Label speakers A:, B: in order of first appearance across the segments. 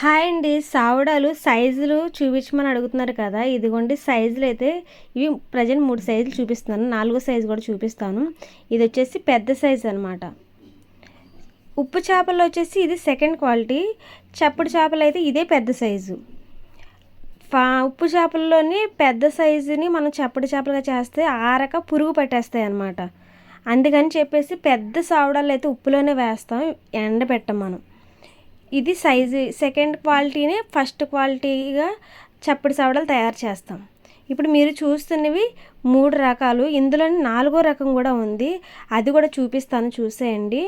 A: Hi అండి. సావడాలు సైజులు చూపించమని అడుగుతున్నారు కదా. ఇదిగోండి సైజులు అయితే ఇవి ప్రజెంట్ మూడు సైజులు చూపిస్తున్నాను. నాలుగో సైజు కూడా చూపిస్తాను. ఇది వచ్చేసి పెద్ద సైజు అనమాట ఉప్పు చేపలు వచ్చేసి ఇది సెకండ్ క్వాలిటీ. చప్పుడు చేపలు అయితే ఇదే పెద్ద సైజు. ఫా ఉప్పు చేపల్లోని పెద్ద సైజుని మనం చప్పటి చేపలుగా చేస్తే ఆరక పురుగు పట్టేస్తాయి అన్నమాట. అందుకని చెప్పేసి పెద్ద సావడాలు అయితే ఉప్పులోనే వేస్తాం ఎండబెట్టం మనం. ఇది సైజు సెకండ్ క్వాలిటీని ఫస్ట్ క్వాలిటీగా చప్పటి సవడలు తయారు చేస్తాం. ఇప్పుడు మీరు చూస్తున్నవి మూడు రకాలు ఇందులో నాలుగో రకం కూడా ఉంది. అది కూడా చూపిస్తాను చూసేయండి.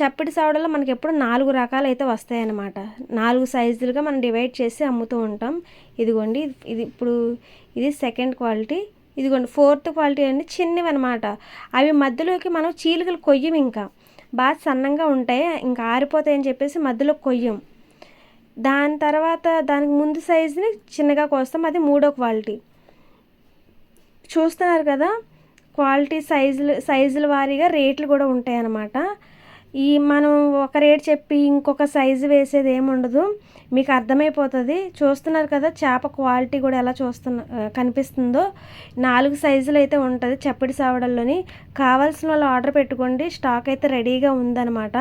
A: చప్పటి సవడలో మనకి ఎప్పుడు నాలుగు రకాలు అయితే వస్తాయన్నమాట. నాలుగు సైజులుగా మనం డివైడ్ చేసి అమ్ముతూ ఉంటాం. ఇదిగోండి ఇది ఇప్పుడు ఇది సెకండ్ క్వాలిటీ. ఇదిగోండి ఫోర్త్ క్వాలిటీ అండి చిన్నవి అనమాట అవి మధ్యలోకి మనం చీలికలు కొయ్యం ఇంకా. బాగా సన్నంగా ఉంటాయి ఇంకా ఆరిపోతాయని చెప్పేసి మధ్యలో కొయ్యం. దాని తర్వాత దానికి ముందు సైజుని చిన్నగా కోస్తాం అది మూడో క్వాలిటీ. చూస్తున్నారు కదా క్వాలిటీ సైజులు సైజుల వారీగా రేట్లు కూడా ఉంటాయి అన్నమాట ఈ మనం ఒక రేట్ చెప్పి ఇంకొక సైజు వేసేది ఏముండదు మీకు అర్థమైపోతుంది. చూస్తున్నారు కదా చేప క్వాలిటీ కూడా ఎలా చూస్తున్న కనిపిస్తుందో. నాలుగు సైజులు అయితే ఉంటుంది చప్పటి సావడల్లోని కావాల్సిన వాళ్ళు ఆర్డర్ పెట్టుకోండి. స్టాక్ అయితే రెడీగా ఉందన్నమాట.